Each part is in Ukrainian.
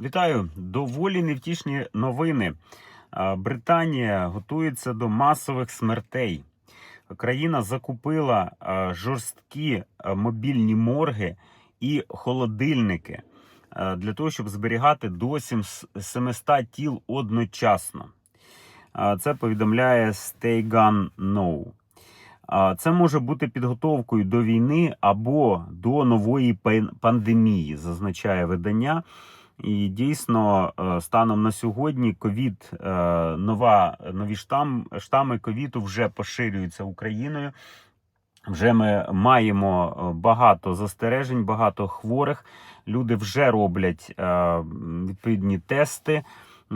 Вітаю! Доволі невтішні новини. Британія готується до масових смертей. Країна закупила жорсткі мобільні морги і холодильники для того, щоб зберігати до 700 тіл одночасно. Це повідомляє Stay Gun No. Це може бути підготовкою до війни або до нової пандемії, зазначає видання. І дійсно, е, станом на сьогодні, ковід, е, нова нові штам, штами ковіду вже поширюються Україною. Вже ми маємо е, багато застережень, багато хворих. Люди вже роблять відповідні тести,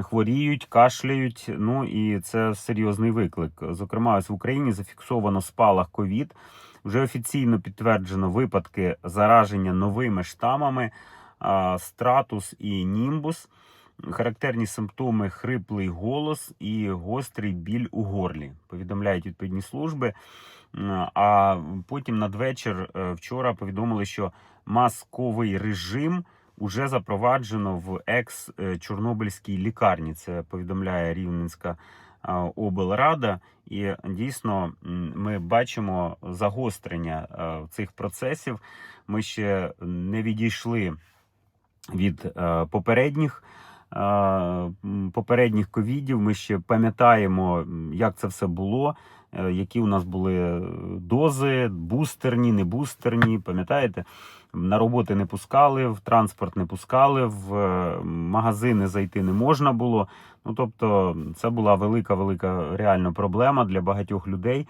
хворіють, кашляють. Ну і це серйозний виклик. Зокрема, ось в Україні зафіксовано спалах ковід. Вже офіційно підтверджено випадки зараження новими штамами стратус і німбус. Характерні симптоми хриплий голос і гострий біль у горлі. Повідомляють відповідні служби. А потім надвечір е, вчора повідомили, що масковий режим уже запроваджено в екс-Чорнобильській лікарні. Це повідомляє Рівненська облрада. І дійсно ми бачимо загострення е, цих процесів. Ми ще не відійшли від е, попередніх. е, Попередніх ковідів ми ще пам'ятаємо, як це все було, е, які у нас були дози, бустерні, не бустерні. Пам'ятаєте, на роботи не пускали, в транспорт не пускали, в магазини зайти не можна було. Ну тобто, це була велика, велика реальна проблема для багатьох людей.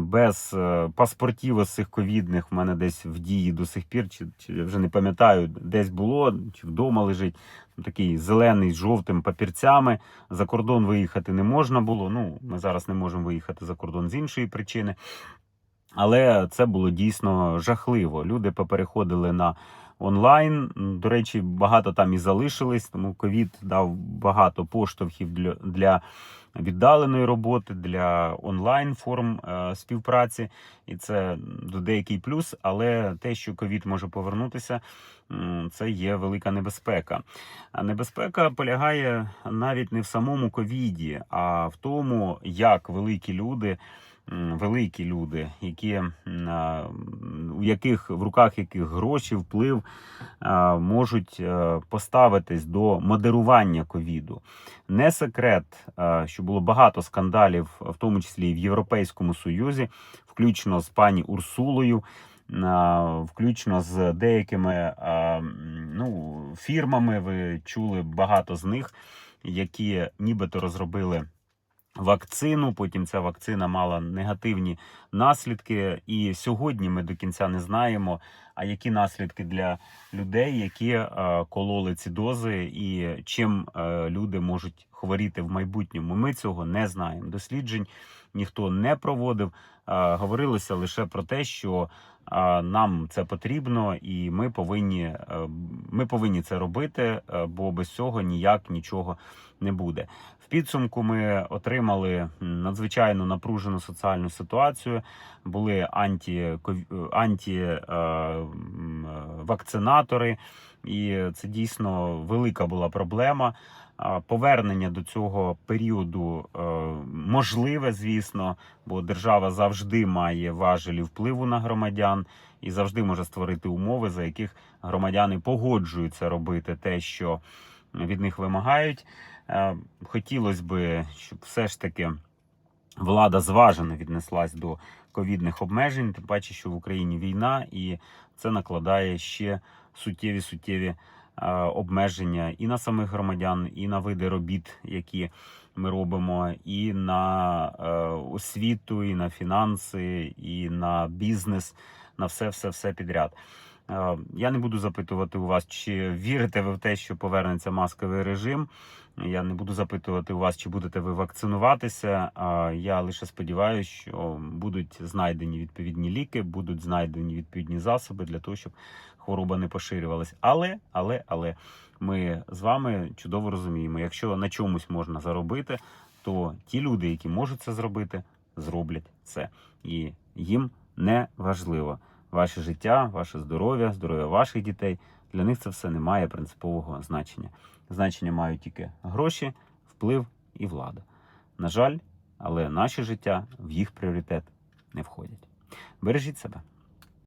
Без е, паспортів ось цих ковідних в мене десь в дії до сих пір, чи, чи я вже не пам'ятаю, десь було, чи вдома лежить. Ну, Такий зелений з жовтим папірцями. За кордон виїхати не можна було. Ну, ми зараз не можемо виїхати за кордон з іншої причини. Але це було дійсно жахливо. Люди попереходили на онлайн. До речі, багато там і залишились, тому ковід дав багато поштовхів для, для віддаленої роботи, для онлайн форм е, співпраці. І це деякий плюс. Але те, що ковід може повернутися, це є велика небезпека. А небезпека полягає навіть не в самому ковіді, а в тому, як великі люди. Великі люди, які у яких в руках яких гроші, вплив можуть е, поставитись до модерування ковіду. Не секрет, що було багато скандалів, в тому числі і в Європейському Союзі, включно з пані Урсулою, включно з деякими ну, фірмами. Ви чули багато з них, які нібито розробили. Вакцину, потім ця вакцина мала негативні наслідки. І сьогодні ми до кінця не знаємо, а які наслідки для людей, які е, кололи ці дози, і чим е, люди можуть хворіти в майбутньому. Ми цього не знаємо. Досліджень ніхто не проводив. Е, говорилося лише про те, що нам це потрібно, і ми повинні, ми повинні це робити, бо без цього ніяк нічого не буде. В підсумку ми отримали надзвичайно напружену соціальну ситуацію. Були анті, анті вакцинатори, і це дійсно велика була проблема. Повернення до цього періоду е, можливе, звісно, бо держава завжди має важелі впливу на громадян і завжди може створити умови, за яких громадяни погоджуються робити те, що від них вимагають. Е, Хотілося би, щоб все ж таки влада зважено віднеслась до ковідних обмежень, тим паче, що в Україні війна, і це накладає ще суттєві суттєві е, обмеження і на самих громадян, і на види робіт, які ми робимо, і на е, освіту, і на фінанси, і на бізнес, на все, все, все підряд. Е, Я не буду запитувати у вас, чи вірите ви в те, що повернеться масковий режим. Я не буду запитувати у вас, чи будете ви вакцинуватися. Я лише сподіваюся, що будуть знайдені відповідні ліки, будуть знайдені відповідні засоби для того, щоб хвороба не поширювалась. Але, але, але ми з вами чудово розуміємо, якщо на чомусь можна заробити, то ті люди, які можуть це зробити, зроблять це. І їм не важливо ваше життя, ваше здоров'я, здоров'я ваших дітей, Для них це все не має принципового значення. Значення мають тільки гроші, вплив і влада. На жаль, але наші життя в їх пріоритет не входять. Бережіть себе.